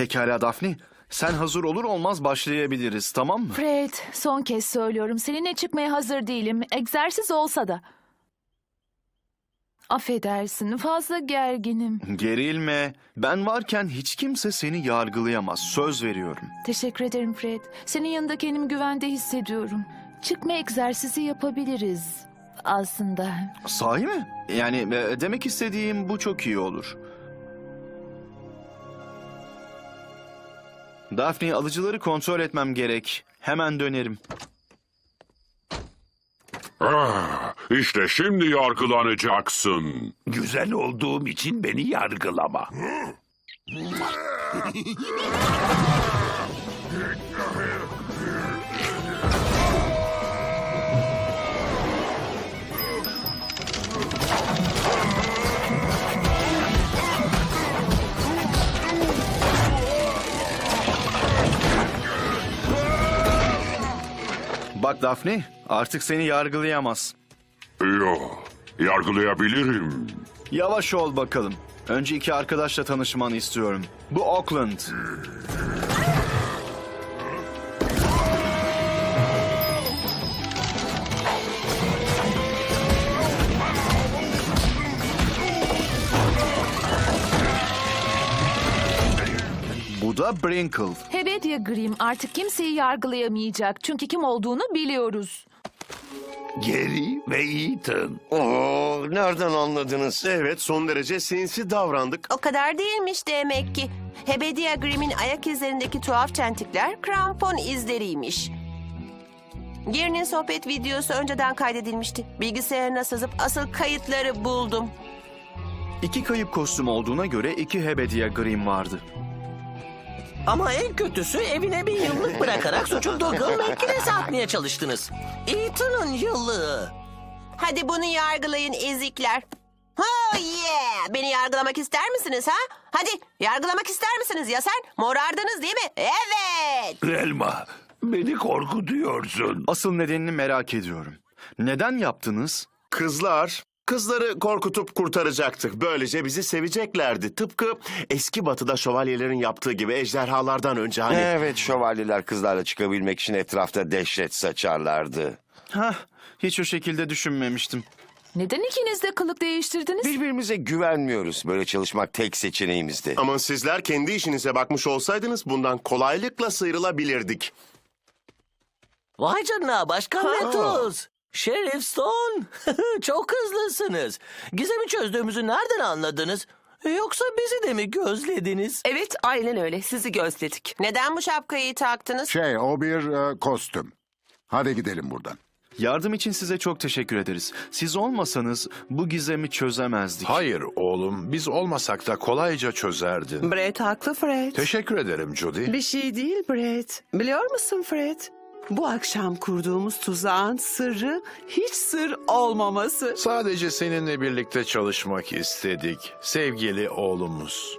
Pekala Daphne. Sen hazır olur olmaz başlayabiliriz tamam mı? Fred, son kez söylüyorum. Seninle çıkmaya hazır değilim. Egzersiz olsa da. Affedersin, fazla gerginim. Gerilme. Ben varken hiç kimse seni yargılayamaz. Söz veriyorum. Teşekkür ederim Fred. Senin yanında kendimi güvende hissediyorum. Çıkma egzersizi yapabiliriz aslında. Sahi mi? Yani e, demek istediğim bu çok iyi olur. Daphne alıcıları kontrol etmem gerek. Hemen dönerim. Ah, işte şimdi yargılanacaksın. Güzel olduğum için beni yargılama. Bak Daphne, artık seni yargılayamaz. Yo, yargılayabilirim. Yavaş ol bakalım. Önce iki arkadaşla tanışmanı istiyorum. Bu Auckland. Da Brinkle. Hebedia Grimm artık kimseyi yargılayamayacak. Çünkü kim olduğunu biliyoruz. Gary ve Ethan. Oo, nereden anladınız? Evet son derece sinsi davrandık. O kadar değilmiş demek ki. Hebedia Grimm'in ayak izlerindeki tuhaf çentikler krampon izleriymiş. Gary'nin sohbet videosu önceden kaydedilmişti. Bilgisayarına sızıp asıl kayıtları buldum. İki kayıp kostüm olduğuna göre iki Hebedia Grimm vardı. Ama en kötüsü evine bir yıllık bırakarak suçu Dougal makinesi atmaya çalıştınız. Ethan'ın yıllığı. Hadi bunu yargılayın ezikler. Oh yeah! Beni yargılamak ister misiniz ha? Hadi yargılamak ister misiniz ya sen? Morardınız değil mi? Evet! Elma, beni korkutuyorsun. Asıl nedenini merak ediyorum. Neden yaptınız? Kızlar, kızları korkutup kurtaracaktık. Böylece bizi seveceklerdi. Tıpkı eski batıda şövalyelerin yaptığı gibi ejderhalardan önce hani... Evet, şövalyeler kızlarla çıkabilmek için etrafta dehşet saçarlardı. Hah, hiç o şekilde düşünmemiştim. Neden ikiniz de kılık değiştirdiniz? Birbirimize güvenmiyoruz. Böyle çalışmak tek seçeneğimizdi. Ama sizler kendi işinize bakmış olsaydınız bundan kolaylıkla sıyrılabilirdik. Vay canına Başkan Letus. Sheriff Stone. Çok hızlısınız. Gizemi çözdüğümüzü nereden anladınız? Yoksa bizi de mi gözlediniz? Evet, aynen öyle. Sizi gözledik. Neden bu şapkayı taktınız? Şey, o bir e, kostüm. Hadi gidelim buradan. Yardım için size çok teşekkür ederiz. Siz olmasanız bu gizemi çözemezdik. Hayır oğlum, biz olmasak da kolayca çözerdin. Brett haklı Fred. Teşekkür ederim Judy. Bir şey değil Brett. Biliyor musun Fred? Bu akşam kurduğumuz tuzağın sırrı hiç sır olmaması. Sadece seninle birlikte çalışmak istedik, sevgili oğlumuz.